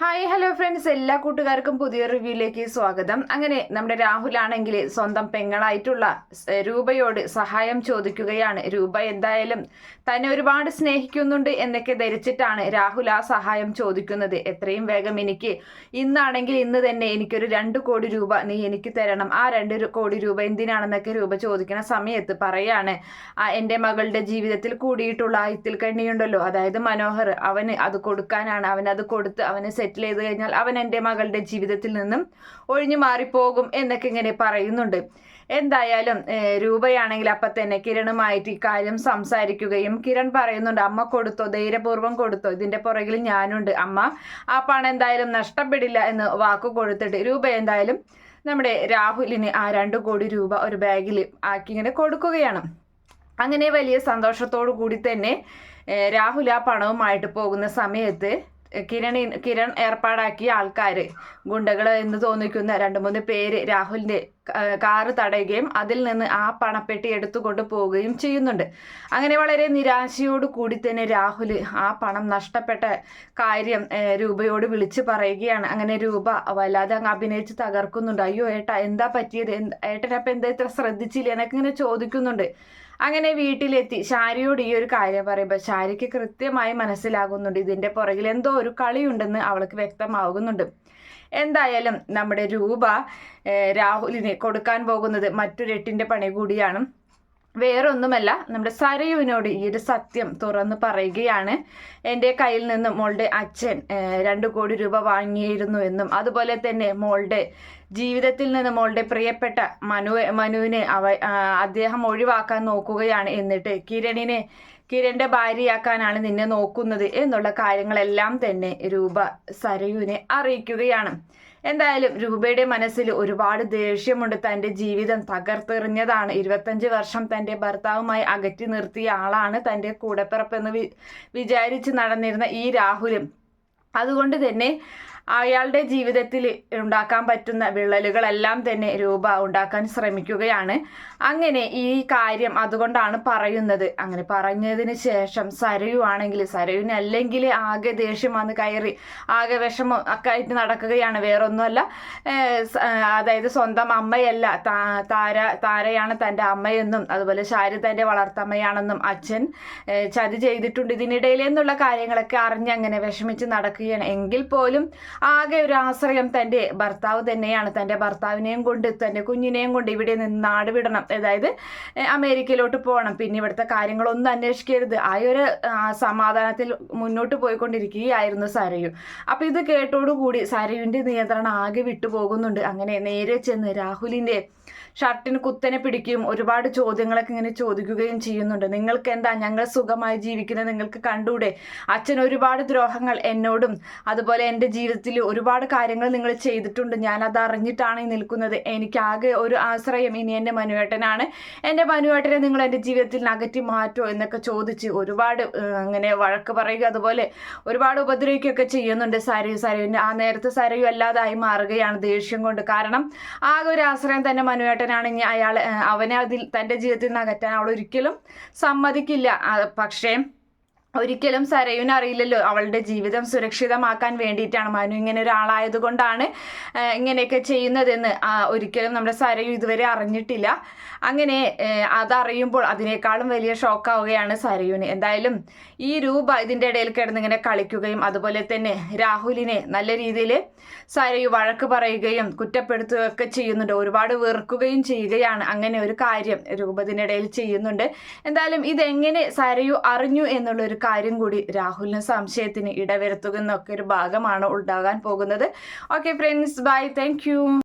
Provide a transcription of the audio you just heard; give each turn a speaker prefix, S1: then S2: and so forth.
S1: Hi hello friends എല്ലാ കൂട്ടുകാർക്കും പുതിയ റിവ്യൂയിലേക്ക് സ്വാഗതം. അങ്ങനെ നമ്മുടെ രാഹുലാണെങ്കിൽ സ്വന്തം പെങ്ങളായിട്ടുള്ള രൂപയോട് സഹായം ചോദിക്കുകയാണ്. രൂപ എന്തായാലും തന്നെ ഒരുപാട് സ്നേഹിക്കുന്നുണ്ട് എന്നൊക്കെ ധരിച്ചിട്ടാണ് രാഹുൽ ആ സഹായം ചോദിക്കുന്നത്. എത്രയും വേഗം എനിക്ക് ഇന്നാണെങ്കിൽ ഇന്ന് തന്നെ എനിക്കൊരു രണ്ട് കോടി രൂപ നീ എനിക്ക് തരണം. ആ രണ്ട് കോടി രൂപ എന്തിനാണെന്നൊക്കെ രൂപ ചോദിക്കുന്ന സമയത്ത് പറയാണ് എന്റെ മകളുടെ ജീവിതത്തിൽ കൂടിയിട്ടുള്ള ആ ഇത്തിൽ കണ്ണിയുണ്ടല്ലോ. അതായത് മനോഹർ അവന് അത് കൊടുക്കാനാണ്. അവൻ അത് കൊടുത്ത് അവന് സെറ്റിൽ ചെയ്ത് കഴിഞ്ഞാൽ അവൻ എന്റെ മകളുടെ ജീവിതത്തിൽ നിന്നും ഒഴിഞ്ഞു മാറിപ്പോകും എന്നൊക്കെ ഇങ്ങനെ പറയുന്നുണ്ട്. എന്തായാലും രൂപയാണെങ്കിൽ അപ്പം തന്നെ കിരണുമായിട്ട് ഇക്കാര്യം സംസാരിക്കുകയും കിരൺ പറയുന്നുണ്ട് അമ്മ കൊടുത്തോ ധൈര്യപൂർവം കൊടുത്തോ ഇതിന്റെ പുറകിൽ ഞാനുണ്ട് അമ്മ ആ പണം എന്തായാലും നഷ്ടപ്പെടില്ല എന്ന് വാക്ക് കൊടുത്തിട്ട് രൂപ എന്തായാലും നമ്മുടെ രാഹുലിന് ആ രണ്ട് കോടി രൂപ ഒരു ബാഗിൽ ആക്കി ഇങ്ങനെ കൊടുക്കുകയാണ്. അങ്ങനെ വലിയ സന്തോഷത്തോടു കൂടി തന്നെ രാഹുൽ ആ പണവുമായിട്ട് പോകുന്ന സമയത്ത് കിരണി കിരൺ ഏർപ്പാടാക്കിയ ആൾക്കാർ ഗുണ്ടകൾ എന്ന് തോന്നിക്കുന്ന രണ്ട് മൂന്ന് പേര് രാഹുലിന്റെ കാറ് തടയുകയും അതിൽ നിന്ന് ആ പണപ്പെട്ടി എടുത്തുകൊണ്ട് പോവുകയും ചെയ്യുന്നുണ്ട്. അങ്ങനെ വളരെ നിരാശയോട് കൂടി തന്നെ രാഹുൽ ആ പണം നഷ്ടപ്പെട്ട കാര്യം രൂപയോട് വിളിച്ചു പറയുകയാണ്. അങ്ങനെ രൂപ വല്ലാതെ അങ്ങ് അഭിനയിച്ച് തകർക്കുന്നുണ്ട്. അയ്യോ ഏട്ടാ എന്താ പറ്റിയത്? ഏട്ടനപ്പം എന്താ ഇത്ര ശ്രദ്ധിച്ചില്ല? എന്നൊക്കെ ഇങ്ങനെ ചോദിക്കുന്നുണ്ട്. അങ്ങനെ വീട്ടിലെത്തി. ശാരിയോട് ഈ ഒരു കാര്യം പറയുമ്പോൾ ശാരിക്ക് കൃത്യമായി മനസ്സിലാകുന്നുണ്ട്. ഇതിന്റെ പുറകിൽ എന്തോ ഒരു കളിയുണ്ടെന്ന് അവൾക്ക് വ്യക്തമാകുന്നുണ്ട് എന്തായാലും നമ്മുടെ രൂപ രാഹുലിന് കൊടുക്കാൻ പോകുന്നത് മറ്റൊരു എട്ടിന്റെ പണി കൂടിയാണ്. വേറൊന്നുമല്ല നമ്മുടെ സരയുവിനോട് ഈ ഒരു സത്യം തുറന്ന് പറയുകയാണ്. എന്റെ കയ്യിൽ നിന്നും മോളുടെ അച്ഛൻ രണ്ട് കോടി രൂപ വാങ്ങിയിരുന്നു എന്നും അതുപോലെ തന്നെ മോളുടെ ജീവിതത്തിൽ നിന്ന് മോളുടെ പ്രിയപ്പെട്ട മനു മനുവിനെ അവ അദ്ദേഹം ഒഴിവാക്കാൻ നോക്കുകയാണ്. എന്നിട്ട് കിരണിനെ കിരണിന്റെ ഭാര്യയാക്കാനാണ് നിന്നെ നോക്കുന്നത് എന്നുള്ള കാര്യങ്ങളെല്ലാം തന്നെ രൂപ സരയുവിനെ അറിയിക്കുകയാണ്. എന്തായാലും രൂപയുടെ മനസ്സിൽ ഒരുപാട് ദേഷ്യമുണ്ട്. തന്റെ ജീവിതം തകർത്തെറിഞ്ഞതാണ്. ഇരുപത്തഞ്ച് വർഷം തന്റെ ഭർത്താവുമായി അകറ്റി നിർത്തിയ ആളാണ് തന്റെ കൂടപ്പിറപ്പെന്ന് വി വിചാരിച്ച് നടന്നിരുന്ന ഈ രാഹുലും. അതുകൊണ്ട് തന്നെ അയാളുടെ ജീവിതത്തിൽ ഉണ്ടാക്കാൻ പറ്റുന്ന വിള്ളലുകളെല്ലാം തന്നെ രൂപ ഉണ്ടാക്കാൻ ശ്രമിക്കുകയാണ്. അങ്ങനെ ഈ കാര്യം അതുകൊണ്ടാണ് പറയുന്നത്. അങ്ങനെ പറഞ്ഞതിന് ശേഷം സരയു ആണെങ്കിൽ സരയുവിന് അല്ലെങ്കിൽ ആകെ ദേഷ്യം വന്ന് കയറി ആകെ വിഷമം ഒക്കെ ആയിട്ട് നടക്കുകയാണ്. വേറൊന്നുമല്ല അതായത് സ്വന്തം അമ്മയല്ല താര താരയാണ് തന്റെ അമ്മയെന്നും അതുപോലെ ശാരി തന്റെ വളർത്തമ്മയാണെന്നും അച്ഛൻ ചതി ചെയ്തിട്ടുണ്ട്. ഇതിനിടയിൽ എന്നുള്ള കാര്യങ്ങളൊക്കെ അറിഞ്ഞ് അങ്ങനെ വിഷമിച്ച് നടക്കുകയാണ്. എങ്കിൽ പോലും ആകെ ഒരു ആശ്രയം തന്റെ ഭർത്താവ് തന്നെയാണ്. തന്റെ ഭർത്താവിനെയും കൊണ്ട് തന്റെ കുഞ്ഞിനെയും കൊണ്ട് ഇവിടെ നിന്ന് നാട് വിടണം. അതായത് അമേരിക്കയിലോട്ട് പോകണം. പിന്നെ ഇവിടുത്തെ കാര്യങ്ങളൊന്നും അന്വേഷിക്കരുത്. ആ ഒരു സമാധാനത്തിൽ മുന്നോട്ട് പോയിക്കൊണ്ടിരിക്കുകയായിരുന്നു സരയു. അപ്പം ഇത് കേട്ടോടുകൂടി സരയുവിന്റെ നിയന്ത്രണം ആകെ വിട്ടുപോകുന്നുണ്ട്. അങ്ങനെ നേരെ ചെന്ന് രാഹുലിന്റെ ഷർട്ടിന് കുത്തനെ പിടിക്കുകയും ഒരുപാട് ചോദ്യങ്ങളൊക്കെ ഇങ്ങനെ ചോദിക്കുകയും ചെയ്യുന്നുണ്ട്. നിങ്ങൾക്ക് എന്താ? ഞങ്ങൾ സുഖമായി ജീവിക്കുന്നത് നിങ്ങൾക്ക് കണ്ടൂടെ? അച്ഛൻ ഒരുപാട് ദ്രോഹങ്ങൾ എന്നോടും അതുപോലെ എന്റെ ജീവിതത്തിൽ ഒരുപാട് കാര്യങ്ങൾ നിങ്ങൾ ചെയ്തിട്ടുണ്ട്. ഞാൻ അത് അറിഞ്ഞിട്ടാണ് നിൽക്കുന്നത്. എനിക്കാകെ ഒരു ആശ്രയം ഇനി എന്റെ മനുവേട്ടനാണ്. എന്റെ മനുവേട്ടനെ നിങ്ങൾ എന്റെ ജീവിതത്തിൽ അകറ്റി മാറ്റോ എന്നൊക്കെ ചോദിച്ച് ഒരുപാട് അങ്ങനെ വഴക്ക് പറയുക അതുപോലെ ഒരുപാട് ഉപദ്രവിക്കുകയൊക്കെ ചെയ്യുന്നുണ്ട് സരയു. സരയുവിന്റെ ആ നേരത്തെ സാരയും അല്ലാതായി മാറുകയാണ് ദേഷ്യം കൊണ്ട്. കാരണം ആകെ ഒരു ആശ്രയം തന്നെ മനുവേട്ടനാണ്. ഇനി അയാൾ അവനെ അതിൽ തന്റെ ജീവിതത്തിൽ നിന്ന് അകറ്റാൻ അവൾ ഒരിക്കലും സമ്മതിക്കില്ല. പക്ഷേ ഒരിക്കലും സരയുവിന് അറിയില്ലല്ലോ. അവളുടെ ജീവിതം സുരക്ഷിതമാക്കാൻ വേണ്ടിയിട്ടാണ് മനു ഇങ്ങനെ ഒരാളായത് കൊണ്ടാണ് ഇങ്ങനെയൊക്കെ ചെയ്യുന്നതെന്ന്. ഒരിക്കലും നമ്മുടെ സരയു ഇതുവരെ അറിഞ്ഞിട്ടില്ല. അങ്ങനെ അതറിയുമ്പോൾ അതിനേക്കാളും വലിയ ഷോക്കാവുകയാണ് സരയുവിന്. എന്തായാലും ഈ രൂപ ഇതിന്റെ ഇടയിൽ കിടന്നിങ്ങനെ കളിക്കുകയും അതുപോലെ തന്നെ രാഹുലിനെ നല്ല രീതിയിൽ സരയു വഴക്ക് പറയുകയും കുറ്റപ്പെടുത്തുകയൊക്കെ ചെയ്യുന്നുണ്ട്. ഒരുപാട് വെറുക്കുകയും ചെയ്യുകയാണ്. അങ്ങനെ ഒരു കാര്യം രൂപത്തിനിടയിൽ ചെയ്യുന്നുണ്ട്. എന്തായാലും ഇതെങ്ങനെ സരയു അറിഞ്ഞു എന്നുള്ളൊരു കാര്യം കൂടി രാഹുലിന് സംശയത്തിന് ഇടവരുത്തുക എന്നൊക്കെ ഒരു ഭാഗമാണ് ഉണ്ടാകാൻ പോകുന്നത്. Okay friends bye thank